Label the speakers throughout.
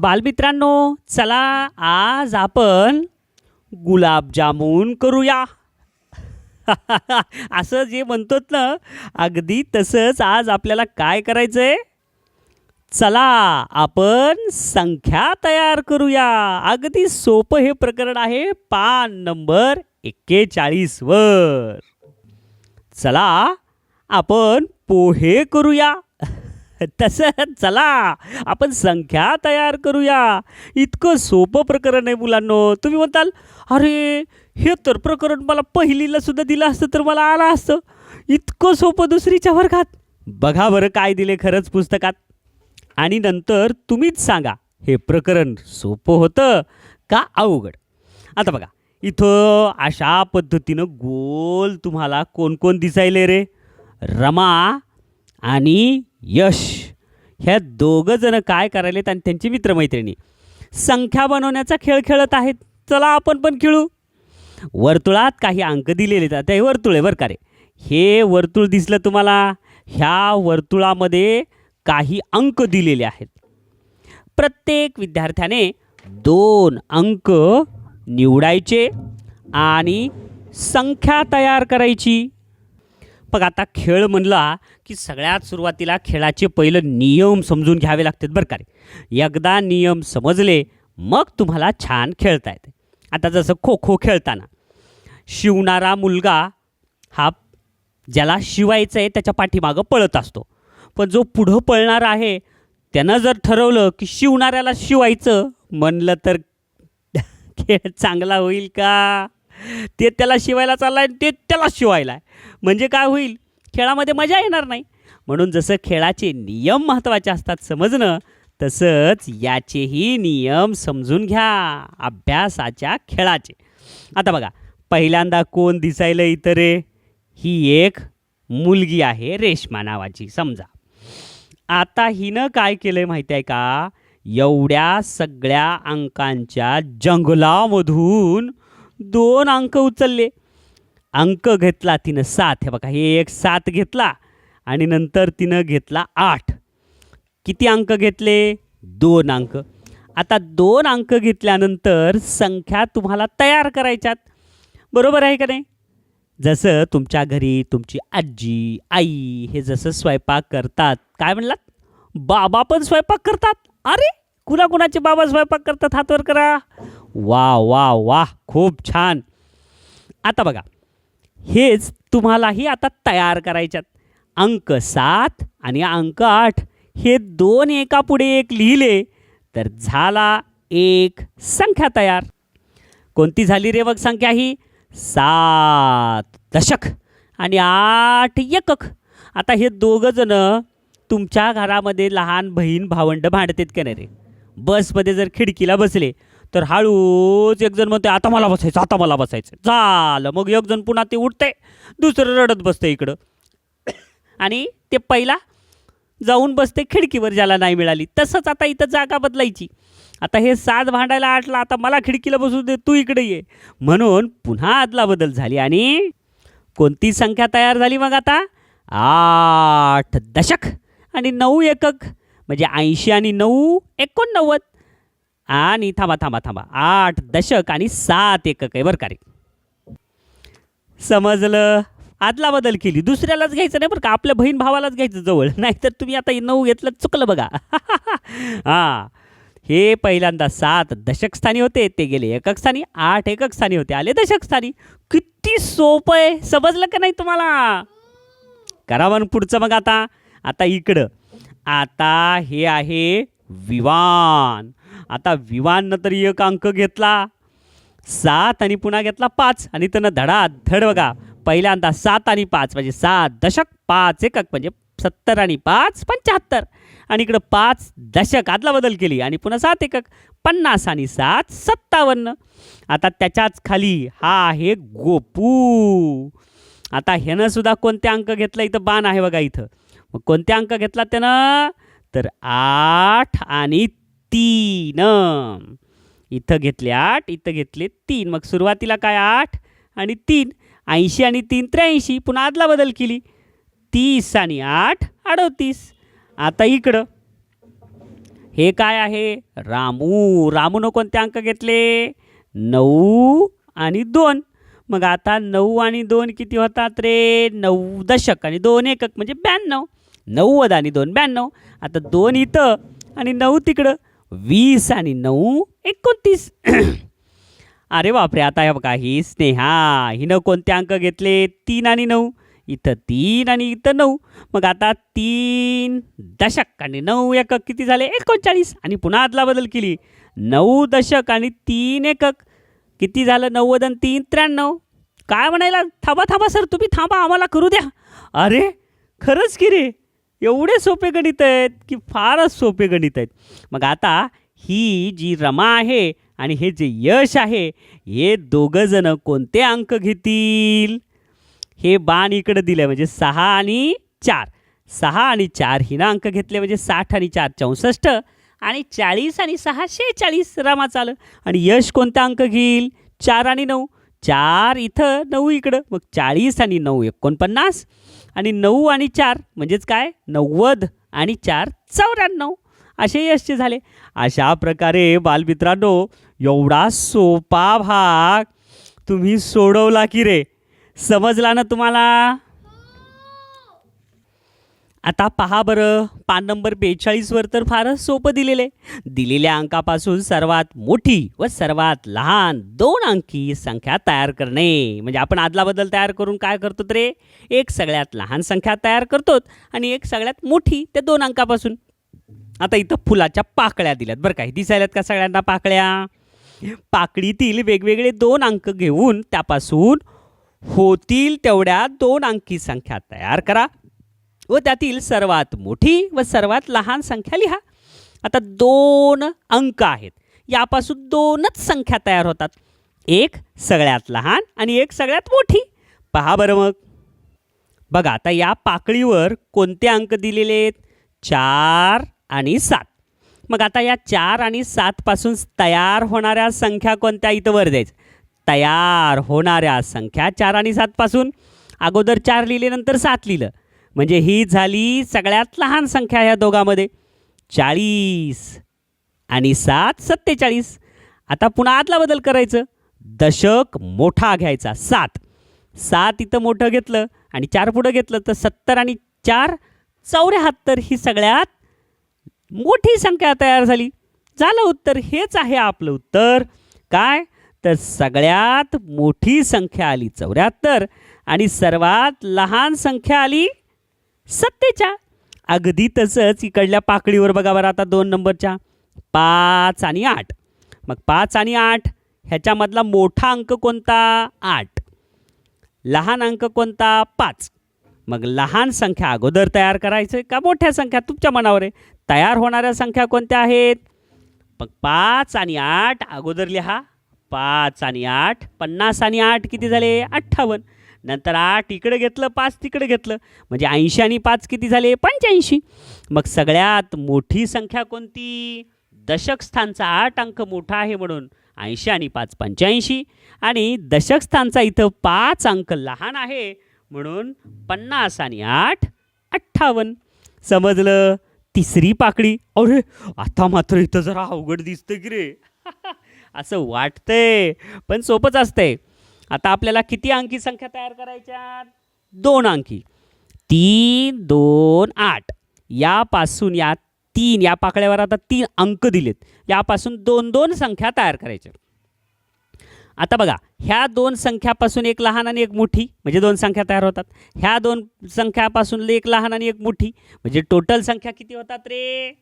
Speaker 1: बालमित्रांनो चला आज आपण गुलाबजामुन करूया. असं जे म्हणतोत ना अगदी तसंच आज आपल्याला काय करायचं आहे चला आपण संख्या तयार करूया. अगदी सोपं हे प्रकरण आहे पान नंबर एक्केचाळीसवर चला आपण पोहे करूया. तसं चला आपण संख्या तयार करूया. इतकं सोपं प्रकरण आहे मुलांनो. तुम्ही म्हणताल अरे हे तर प्रकरण मला पहिलीला सुद्धा दिलं असतं तर मला आलं असतं. इतकं सोपं दुसरीच्या वर्गात. बघा बरं काय दिले खरंच पुस्तकात. आणि नंतर तुम्हीच सांगा हे प्रकरण सोपं होतं का अवघड? आता बघा इथं अशा पद्धतीनं गोल तुम्हाला कोण कोण दिसायले रे? रमा आणि यश. ह्या दोघं जण काय करायलेत आणि त्यांची मित्रमैत्रिणी. संख्या बनवण्याचा खेळ खेळत आहेत. चला आपण पण खेळू. वर्तुळात काही अंक दिलेले जाते हे वर्तुळ आहे बरं का रे. हे वर्तुळ दिसलं तुम्हाला? ह्या वर्तुळामध्ये काही अंक दिलेले आहेत. प्रत्येक विद्यार्थ्याने दोन अंक निवडायचे आणि संख्या तयार करायची. बघ आता खेळ म्हणला की सगळ्यात सुरुवातीला खेळाचे पहिलं नियम समजून घ्यावे लागतात बरं का रे. एकदा नियम समजले मग तुम्हाला छान खेळता येते. आता जसं खो खो खेळताना शिवणारा मुलगा हा ज्याला शिवायचं आहे त्याच्या पाठीमागं पळत असतो. पण जो पुढं पळणार आहे त्यानं जर ठरवलं की शिवणाऱ्याला शिवायचं म्हणलं तर खेळ चांगला होईल का? ते त्याला शिवायला चालला आहे ते त्याला शिवायला आहे म्हणजे काय होईल? खेळामध्ये मजा येणार नाही. म्हणून जसं खेळाचे नियम महत्त्वाचे असतात समजणं तसंच याचेही नियम समजून घ्या अभ्यासाच्या खेळाचे. आता बघा पहिल्यांदा कोण दिसायला इतरे? रे ही एक मुलगी आहे रेश्मा नावाची समजा. आता हिनं काय केलं आहे माहिती आहे का? एवढ्या सगळ्या अंकांच्या जंगलामधून दोन अंक उचलले. अंक घेतला तिनं सात. हे बघा हे एक सात घेतला आणि नंतर तिनं घेतला आठ. किती अंक घेतले? दोन अंक. आता दोन अंक घेतल्यानंतर संख्या तुम्हाला तयार करायच्यात. बरोबर आहे का नाही? जसं तुमच्या घरी तुमची आजी आई हे जसं स्वयंपाक करतात काय म्हणलात? बाबा पण स्वयंपाक करतात. अरे कुणाकुणाचे बाबा स्वयंपाक करतात? हातवर करा. वा वा वा खूप छान. आता बघा. हेच तुम्हालाही आता तयार करायच्यात. अंक सात आणि अंक आठ हे दोन एकापुढे एक लिहिले तर झाला एक संख्या तयार. कोणती झाली रे मग संख्या ही? सात दशक आणि आठ एकक. आता हे दोघंजणं तुमच्या घरामध्ये लहान बहीण भावंड भांडतात का नाही रे? बसमध्ये जर खिडकीला बसले तर हळूच एकजण म्हणतोय म्हणते आता मला बसायचं आता मला बसायचं. झालं. मग एकजण पुन्हा ते उठते दुसरं रडत बसते इकडं. आणि ते पहिला जाऊन बसते खिडकीवर ज्याला नाही मिळाली. तसंच आता इथं जागा बदलायची. आता हे साज भांडायला आटला आता मला खिडकीला बसू दे तू इकडे ये. म्हणून पुन्हा आदला बदल झाली आणि कोणती संख्या तयार झाली मग आता? आठ दशक आणि नऊ एकक. म्हणजे ऐंशी आणि नऊ एकोणनव्वद. आणि थांबा थांबा थांबा. आठ दशक आणि सात एकक आहे बरं का रे? समजलं? आदला बदल केली. दुसऱ्यालाच घ्यायचं नाही बरं का? आपल्या बहीण भावालाच घ्यायचं जवळ. नाहीतर तुम्ही आता नऊ घेतलं चुकलं बघा. हां. हे पहिल्यांदा सात दशकस्थानी होते ते गेले एकक स्थानी आठ एकक स्थानी होते आले दशकस्थानी. किती सोपं आहे. समजलं का नाही तुम्हाला? करा मग पुढचं मग आता. आता इकडं. आता हे आहे विवान. आता विवाननं तर एक अंक घेतला. सात आणि पुन्हा घेतला पाच. आणि त्यानं धडा धड बघा. पहिल्यांदा सात आणि पाच म्हणजे सात दशक पाच एकक म्हणजे सत्तर आणि पाच पंच्याहत्तर. आणि इकडं पाच दशक आदला बदल केली. आणि पुन्हा सात एकक पन्नास आणि सात सत्तावन्न. आता त्याच्याच खाली हा आहे गोपू. आता ह्यानं सुद्धा कोणते अंक घेतला? इथं बाण आहे बघा इथं. मग कोणते अंक घेतला त्यानं? तर आठ आणि तीन. इथं घेतले आठ इथं घेतले तीन. मग सुरुवातीला काय आठ आणि तीन? ऐंशी आणि तीन त्र्याऐंशी. पुन्हा आदला बदल केली. तीस आणि आठ अडतीस. आता इकडं. हे काय आहे? रामू. रामूनं कोणते अंक घेतले? नऊ आणि दोन. मग आता नऊ आणि दोन किती होतात रे? नऊ दशक आणि दोन एकक म्हणजे ब्याण्णव. नव्वद आणि दोन. ब्याण्णव. आता दोन इथं आणि नऊ तिकडं. वीस आणि नऊ एकोणतीस. अरे बापरे आता हे बघा ही स्नेहा हिनं कोणते अंक घेतले? तीन आणि नऊ. इथं तीन आणि इथं नऊ. मग आता तीन दशक आणि नऊ एकक किती झाले? एकोणचाळीस. आणि पुन्हा आदला बदल केली. नऊ दशक आणि तीन एकक. किती झालं? नव्वद आणि तीन त्र्याण्णव. काय म्हणायला? थांबा थांबा सर तुम्ही थांबा आम्हाला करू द्या. अरे खरंच की रे? एवढे सोपे गणित आहेत की फारच सोपे गणित आहेत. मग आता ही जी रमा आहे आणि हे जे यश आहे हे दोघंजणं कोणते अंक घेतील? हे बाण इकडं दिलं म्हणजे सहा आणि चार. सहा आणि चार हिनं अंक घेतले म्हणजे साठ आणि चार चौसष्ट. आणि चाळीस आणि सहा शेहेचाळीस रमा चालं आणि यश कोणता अंक घेईल? चार आणि नऊ. चार इथं नऊ इकडं. मग चाळीस आणि नऊ एकोणपन्नास. आणि नऊ आणि चार म्हणजेच काय? नव्वद आणि चार चौऱ्याण्णव. असे यशचे झाले. अशा प्रकारे बालमित्रांनो एवढा सोपा भाग तुम्ही सोडवला की रे. समजला ना तुम्हाला? आता पहा बरं. पान नंबर बेचाळीसवर तर फारच सोपं दिलेलं आहे. दिलेल्या अंकापासून सर्वात मोठी व सर्वात लहान दोन अंकी संख्या तयार करणे. म्हणजे आपण आदलाबदल तयार करून काय करतो रे? एक सगळ्यात लहान संख्या तयार करतो आणि एक सगळ्यात मोठी त्या दोन अंकापासून. आता इथं फुलाच्या पाकळ्या दिल्यात बरं काय दिसायल्यात का सगळ्यांना पाकळ्या? पाकळीतील वेगवेगळे दोन अंक घेऊन त्यापासून होतील तेवढ्या दोन अंकी संख्या तयार करा. व त्यातील सर्वात मोठी व सर्वात लहान संख्या लिहा. आता दोन अंक आहेत. यापासून दोनच संख्या तयार होतात. एक सगळ्यात लहान आणि एक सगळ्यात मोठी. पहा बरं मग. बघा आता या पाकळीवर कोणते अंक दिलेले आहेत? चार आणि सात. मग आता या चार आणि सातपासून तयार होणाऱ्या संख्या कोणत्या? इथं वर द्यायचं. तयार होणाऱ्या संख्या चार आणि सातपासून अगोदर चार लिहिले नंतर सात लिहिलं. म्हणजे ही झाली सगळ्यात लहान संख्या ह्या दोघांमध्ये. चाळीस आणि सात सत्तेचाळीस. आता पुन्हा आतला बदल करायचं. दशक मोठा घ्यायचा सात. सात इथं मोठं घेतलं आणि चार पुढं घेतलं तर सत्तर आणि चार चौऱ्याहत्तर ही सगळ्यात मोठी संख्या तयार झाली. झालं उत्तर हेच आहे आपलं उत्तर. काय? तर सगळ्यात मोठी संख्या आली चौऱ्याहत्तर आणि सर्वात लहान संख्या आली सत्तेच्या. अगदी तसंच इकडल्या पाकळीवर बघा बरं आता दोन नंबरच्या. पाच आणि आठ. मग पाच आणि आठ ह्याच्यामधला मोठा अंक कोणता? आठ. लहान अंक कोणता? पाच. मग लहान संख्या अगोदर तयार करायचं का मोठ्या संख्या? तुमच्या मनावर आहे. तयार होणाऱ्या संख्या कोणत्या आहेत? मग पाच आणि आठ अगोदर लिहा. पाच आणि आठ पन्नास आणि आठ किती झाले? अठ्ठावन्न. नंतर आठ इकडे घेतलं पाच तिकडे घेतलं. म्हणजे ऐंशी आणि पाच किती झाले? पंच्याऐंशी. मग सगळ्यात मोठी संख्या कोणती? दशक स्थानचा आठ अंक मोठा आहे म्हणून. ऐंशी आणि पाच पंच्याऐंशी. आणि दशक स्थानचा इथं पाच अंक लहान आहे म्हणून पन्नास आणि आठ अठ्ठावन्न. समजलं? तिसरी पाकडी. अरे आता मात्र इथं जरा अवघड दिसतं की रे. असं वाटतंय. पण सोपंच असतंय. आता आपल्याला किती अंकी संख्या तयार करायच्या दोन अंकी. तीन दोन आठ. यापासून या तीन या पाकळ्यावर आता तीन अंक दिलेत. यापासून दोन दोन संख्या तयार करायच्या. आता बघा ह्या दोन संख्यापासून एक लहान आणि एक मोठी म्हणजे दोन संख्या तयार होतात. ह्या दोन संख्यापासून एक लहान आणि एक मोठी म्हणजे टोटल संख्या किती होतात रे?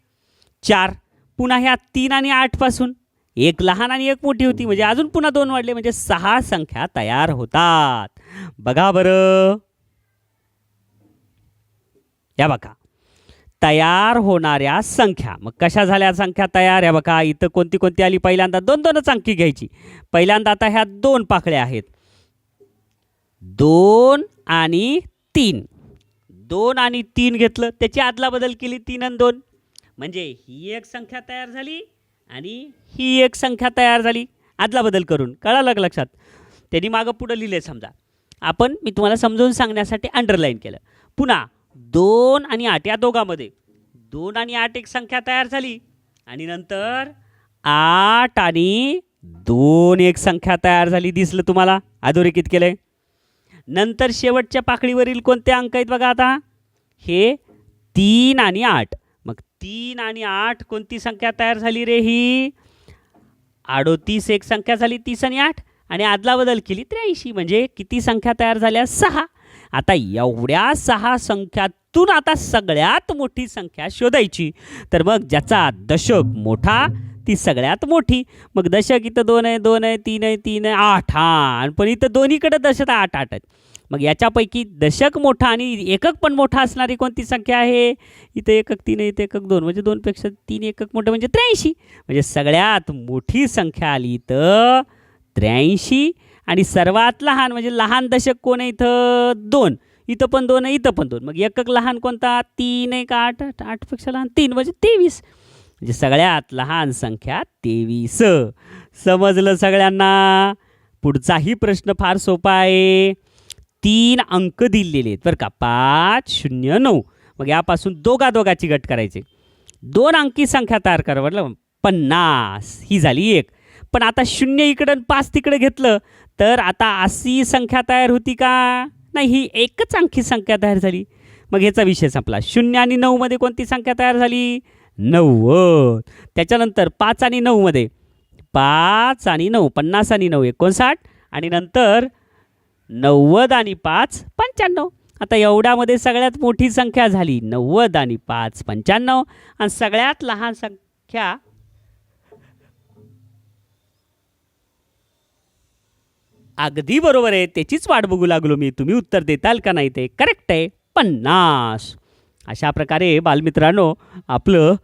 Speaker 1: चार. पुन्हा ह्या तीन आणि आठपासून एक लहान आणि एक मोठी होती. म्हणजे अजून पुन्हा दोन वाढले. म्हणजे सहा संख्या तयार होतात. बघा बरं. या बघा. तयार होणाऱ्या संख्या. मग कशा झाल्या संख्या तयार? या बघा इथं कोणती कोणती आली? पहिल्यांदा दोन दोनच अंकी घ्यायची. पहिल्यांदा आता ह्या दोन पाकळ्या आहेत. दोन आणि तीन. दोन आणि तीन घेतलं. त्याची आदला बदल केली तीन आणि दोन. म्हणजे ही एक संख्या तयार झाली. आणि ही एक संख्या तयार झाली. आदला बदल करून. कळालं का लक्षात? त्यांनी मागं पुढं लिहिले समजा. आपण मी तुम्हाला समजून सांगण्यासाठी अंडरलाईन केलं. पुन्हा दोन आणि आठ या दोघांमध्ये. दोन आणि आठ एक संख्या तयार झाली. आणि नंतर आठ आणि दोन एक संख्या तयार झाली दिसलं तुम्हाला? अधोरेखित केलंय. नंतर शेवटच्या पाकळीवरील कोणते अंक आहेत बघा आता? हे तीन आणि आठ. तीन आणि आठ कोणती संख्या तयार झाली रे ही? अडोतीस एक संख्या झाली तीस आणि आठ. आणि आदला बदल केली त्र्याऐंशी म्हणजे किती संख्या तयार झाल्या? सहा. आता एवढ्या सहा संख्यातून आता सगळ्यात मोठी संख्या शोधायची. तर मग ज्याचा दशक मोठा ती सगळ्यात मोठी. मग दशक इथं दोन आहे दोन आहे तीन आहे तीन आहे आठ. हा आणि पण इथं दोन्हीकडे दशक आठ आठ आहेत. मग याच्यापैकी दशक मोठा आणि एकक पण मोठा असणारी कोणती संख्या आहे? इथं एकक तीन इथं एकक दोन. म्हणजे दोनपेक्षा तीन एकक मोठं म्हणजे त्र्याऐंशी. म्हणजे सगळ्यात मोठी संख्या आली तर त्र्याऐंशी. आणि सर्वात लहान म्हणजे लहान दशक कोण आहे इथं? दोन. इथं पण दोन आहे इथं पण दोन. मग एकक लहान कोणता? तीन एक आठ आठ आठपेक्षा लहान तीन म्हणजे तेवीस. म्हणजे सगळ्यात लहान संख्या तेवीस. समजलं सगळ्यांना? पुढचाही प्रश्न फार सोपा आहे. तीन अंक दिलेले आहेत बरं का. पाच शून्य नऊ. मग यापासून दोघा दोघाची गट करायचे. दोन अंकी संख्या तयार करा बरं पन्नास. ही झाली एक. पण आता शून्य इकडं पाच तिकडे घेतलं तर आता अशी संख्या तयार होती का? नाही ही एकच अंकी संख्या तयार झाली. मग ह्याचा विषय संपला. शून्य आणि नऊमध्ये कोणती संख्या तयार झाली? नव्वद. त्याच्यानंतर पाच आणि नऊमध्ये पाच आणि नऊ पन्नास आणि नऊ एकोणसाठ. आणि नंतर नव्वद आणि पाच पंच्याण्णव. आता एवढ्यामध्ये सगळ्यात मोठी संख्या झाली नव्वद आणि पाच पंच्याण्णव. आणि सगळ्यात लहान संख्या अगदी बरोबर आहे. त्याचीच वाट बघू लागलो मी. तुम्ही उत्तर देताल का नाही ते करेक्ट आहे. पन्नास. अशा प्रकारे बालमित्रांनो आपलं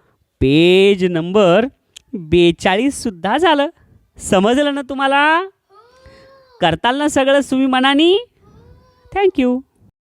Speaker 1: पेज नंबर बेचाळीससुद्धा झालं. समजलं ना तुम्हाला? करताल ना सगळं तुम्ही मनानी थँक्यू